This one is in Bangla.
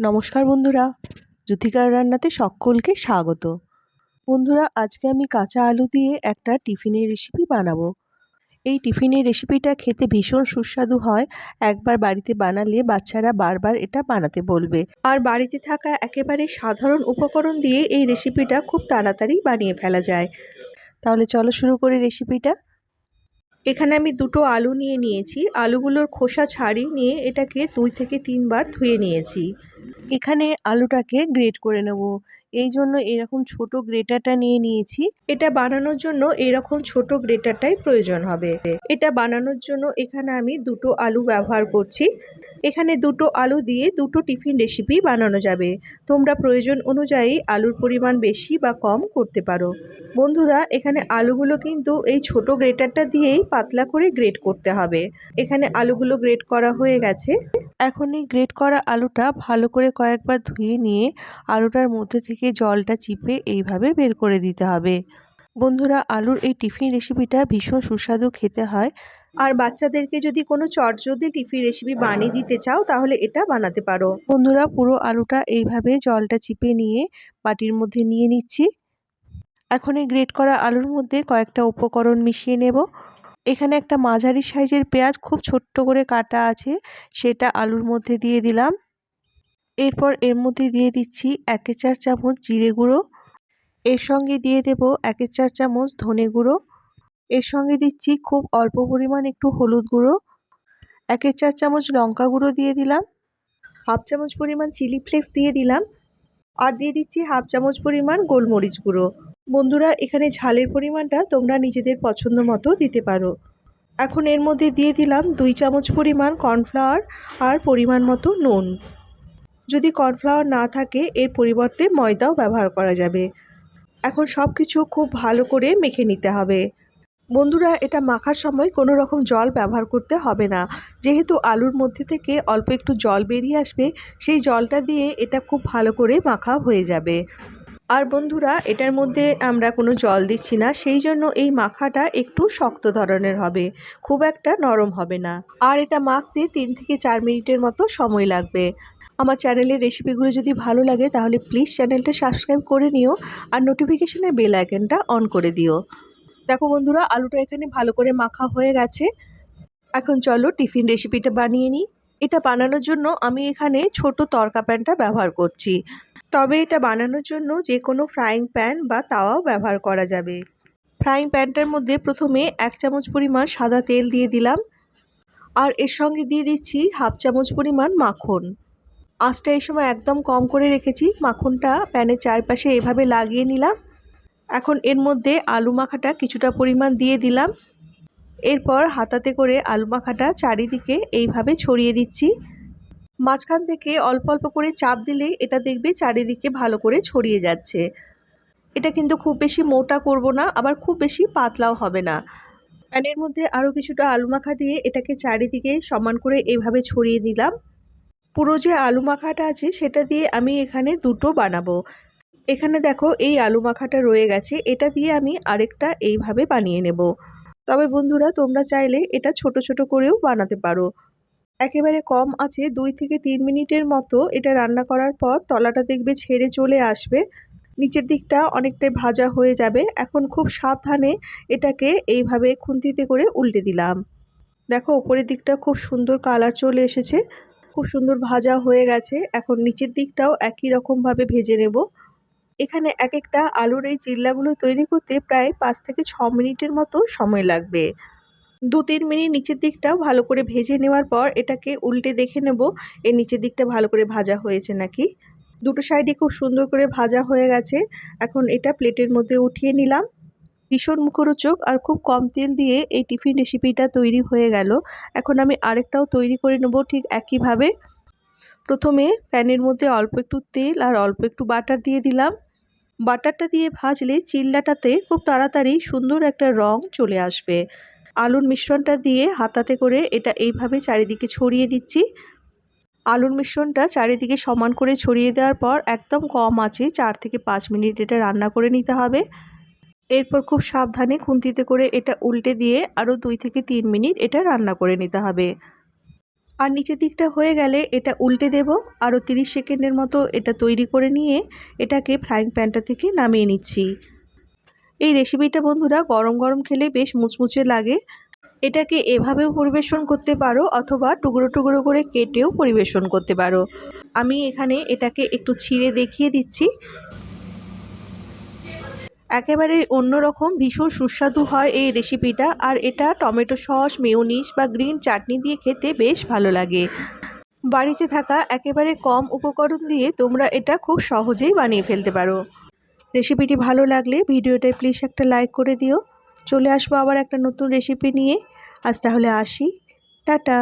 নমস্কার বন্ধুরা জ্যোতিকার রান্নাতে সকলকে স্বাগত। বন্ধুরা, আজকে আমি কাঁচা আলু দিয়ে একটা টিফিনের রেসিপি বানাবো। এই টিফিনের রেসিপিটা খেতে ভীষণ সুস্বাদু হয়। একবার বাড়িতে বানালে বাচ্চারা বারবার এটা বানাতে বলবে। আর বাড়িতে থাকা একেবারে সাধারণ উপকরণ দিয়ে এই রেসিপিটা খুব তাড়াতাড়ি বানিয়ে ফেলা যায়। তাহলে চলো শুরু করি রেসিপিটা এখানে আমি দুটো আলু নিয়ে নিয়েছি। আলুগুলোর খোসা ছাড়িয়ে নিয়ে এটাকে দুই থেকে তিনবার ধুয়ে নিয়েছি। এখানে আলুটাকে গ্রেট করে নেব। এই জন্য এরকম ছোট গ্রেটারটা নিয়ে নিয়েছি। এটা বানানোর জন্য এরকম ছোট গ্রেটারটাই প্রয়োজন হবে। এটা বানানোর জন্য এখানে আমি দুটো আলু ব্যবহার করছি। এখানে দুটো আলু দিয়ে দুটো টিফিন রেসিপি বানানো যাবে। তোমরা প্রয়োজন অনুযায়ী আলুর পরিমাণ বেশি বা কম করতে পারো। বন্ধুরা, এখানে আলুগুলো কিন্তু এই ছোট গ্রেটারটা দিয়েই পাতলা করে গ্রেট করতে হবে। এখানে আলুগুলো গ্রেট করা হয়ে গেছে। এখন এই গ্রেট করা আলুটা ভালো করে কয়েকবার ধুয়ে নিয়ে আলুটার মধ্যে থেকে জলটা চিপে এইভাবে বের করে দিতে হবে। বন্ধুরা, আলুর এই টিফিন রেসিপিটা ভীষণ সুস্বাদু খেতে হয়। আর বাচ্চাদেরকে যদি কোনো চটজলদি টিফিন রেসিপি বানিয়ে দিতে চাও, তাহলে এটা বানাতে পারো। বন্ধুরা, পুরো আলুটা এইভাবে জলটা চিপে নিয়ে বাটির মধ্যে নিয়ে নিচ্ছি। এখন এই গ্রেট করা আলুর মধ্যে কয়েকটা উপকরণ মিশিয়ে নেব। এখানে একটা মাঝারি সাইজের পেঁয়াজ খুব ছোট্ট করে কাটা আছে, সেটা আলুর মধ্যে দিয়ে দিলাম। এরপর এর মধ্যে দিয়ে দিচ্ছি একে চার চামচ জিরে গুঁড়ো। এর সঙ্গে দিয়ে দেব একে চার চামচ ধনে গুঁড়ো। এর সঙ্গে দিচ্ছি খুব অল্প পরিমাণ একটু হলুদ গুঁড়ো। এক চার চামচ লঙ্কা গুঁড়ো দিয়ে দিলাম। হাফ চামচ পরিমাণ চিলি ফ্লেক্স দিয়ে দিলাম। আর দিয়ে দিচ্ছি হাফ চামচ পরিমাণ গোলমরিচ গুঁড়ো। বন্ধুরা, এখানে ঝালের পরিমাণটা তোমরা নিজেদের পছন্দ মতো দিতে পারো। এখন এর মধ্যে দিয়ে দিলাম দুই চামচ পরিমাণ কর্নফ্লাওয়ার আর পরিমাণ মতো নুন। যদি কর্নফ্লাওয়ার না থাকে, এর পরিবর্তে ময়দাও ব্যবহার করা যাবে। এখন সব কিছু খুব ভালো করে মেখে নিতে হবে। বন্ধুরা, এটা মাখার সময় কোনো রকম জল ব্যবহার করতে হবে না। যেহেতু আলুর মধ্যে থেকে অল্প একটু জল বেরিয়ে আসবে, সেই জলটা দিয়ে এটা খুব ভালো করে মাখা হয়ে যাবে। আর বন্ধুরা, এটার মধ্যে আমরা কোনো জল দিচ্ছি না, সেই জন্য এই মাখাটা একটু শক্ত ধরনের হবে, খুব একটা নরম হবে না। আর এটা মাখতে তিন থেকে চার মিনিটের মতো সময় লাগবে। আমার চ্যানেলের রেসিপিগুলো যদি ভালো লাগে, তাহলে প্লিজ চ্যানেলটা সাবস্ক্রাইব করে নিও, আর নোটিফিকেশনের বেল আইকনটা অন করে দিও। দেখো বন্ধুরা, আলুটা এখানে ভালো করে মাখা হয়ে গেছে। এখন চলো টিফিন রেসিপিটা বানিয়ে নিই। এটা বানানোর জন্য আমি এখানে ছোট তরকা প্যানটা ব্যবহার করছি। তবে এটা বানানোর জন্য যে কোনো ফ্রাইং প্যান বা তাওয়াও ব্যবহার করা যাবে। ফ্রাইং প্যানটার মধ্যে প্রথমে এক চামচ পরিমাণ সাদা তেল দিয়ে দিলাম। আর এর সঙ্গে দিয়ে দিচ্ছি হাফ চামচ পরিমাণ মাখন। আঁচটা এই সময় একদম কম করে রেখেছি। মাখনটা প্যানের চারপাশে এভাবে লাগিয়ে নিলাম। এখন এর মধ্যে আলু মাখাটা কিছুটা পরিমাণ দিয়ে দিলাম। এরপর হাতাতে করে আলু মাখাটা চারিদিকে এইভাবে ছড়িয়ে দিচ্ছি। মাঝখান থেকে অল্প অল্প করে চাপ দিলে এটা দেখবে চারিদিকে ভালো করে ছড়িয়ে যাচ্ছে। এটা কিন্তু খুব বেশি মোটা করব না, আবার খুব বেশি পাতলাও হবে না। প্যানের মধ্যে আরও কিছুটা আলু মাখা দিয়ে এটাকে চারিদিকে সমান করে এইভাবে ছড়িয়ে দিলাম। পুরো যে আলু মাখাটা আছে সেটা দিয়ে আমি এখানে দুটো বানাবো। এখানে দেখো এই আলু মাখাটা রয়ে গেছে। এটা দিয়ে আমি আরেকটা এইভাবে বানিয়ে নেব। তবে বন্ধুরা, তোমরা চাইলে এটা ছোট ছোট করেও বানাতে পারো। একেবারে কম আছে, দুই থেকে তিন মিনিটের মতো এটা রান্না করার পর তলাটা দেখবে ছেড়ে চলে আসবে। নিচের দিকটা অনেকটাই ভাজা হয়ে যাবে। এখন খুব সাবধানে এটাকে এইভাবে খুন্তিতে করে উল্টে দিলাম। দেখো, ওপরের দিকটা খুব সুন্দর কালার চলে এসেছে। খুব সুন্দর ভাজা হয়ে গেছে। এখন নিচের দিকটাও একই রকমভাবে ভেজে নেব। এখানে এক একটা আলুর এই চিল্লাগুলো তৈরি করতে প্রায় পাঁচ থেকে ছ মিনিটের মতো সময় লাগবে। দু তিন মিনিট নিচের দিকটাও ভালো করে ভেজে নেওয়ার পর এটাকে উল্টে দেখে নেব, এর নিচের দিকটা ভালো করে ভাজা হয়েছে নাকি? দুটো সাইডে খুব সুন্দর করে ভাজা হয়ে গেছে। এখন এটা প্লেটের মধ্যে উঠিয়ে নিলাম। ভীষণ মুখরোচক আর খুব কম তেল দিয়ে এই টিফিন রেসিপিটা তৈরি হয়ে গেল। এখন আমি আরেকটাও তৈরি করে নেব ঠিক একইভাবে। প্রথমে প্যানের মধ্যে অল্প একটু তেল আর অল্প একটু বাটার দিয়ে দিলাম। বাটারটা দিয়ে ভাজলে চিল্লাটাতে খুব তাড়াতাড়ি সুন্দর একটা রং চলে আসবে। আলুর মিশ্রণটা দিয়ে হাতাতে করে এটা এইভাবে চারিদিকে ছড়িয়ে দিচ্ছি। আলুর মিশ্রণটা চারিদিকে সমান করে ছড়িয়ে দেওয়ার পর একদম কম আছে, চার থেকে পাঁচ মিনিট এটা রান্না করে নিতে হবে। এরপর খুব সাবধানে খুন্তিতে করে এটা উল্টে দিয়ে আরও দুই থেকে তিন মিনিট এটা রান্না করে নিতে হবে। আর নিচের দিকটা হয়ে গেলে এটা উল্টে দেব। আরও তিরিশ সেকেন্ডের মতো এটা তৈরি করে নিয়ে এটাকে ফ্রাইং প্যানটা থেকে নামিয়ে নিচ্ছি। এই রেসিপিটা বন্ধুরা গরম গরম খেলে বেশ মুচমুচে লাগে। এটাকে এভাবেও পরিবেশন করতে পারো অথবা টুকরো টুকরো করে কেটেও পরিবেশন করতে পারো। আমি এখানে এটাকে একটু ছিঁড়ে দেখিয়ে দিচ্ছি। একেবারে অন্যরকম, ভীষণ সুস্বাদু হয় এই রেসিপিটা আর এটা টমেটো সস মেয়োনিজ বা গ্রিন চাটনি দিয়ে খেতে বেশ ভালো লাগে। বাড়িতে থাকা একেবারে কম উপকরণ দিয়ে তোমরা এটা খুব সহজেই বানিয়ে ফেলতে পারো। রেসিপিটি ভালো লাগলে ভিডিওটায় প্লিজ একটা লাইক করে দিও। চলে আসব আবার একটা নতুন রেসিপি নিয়ে। আজ তাহলে আসি। টাটা!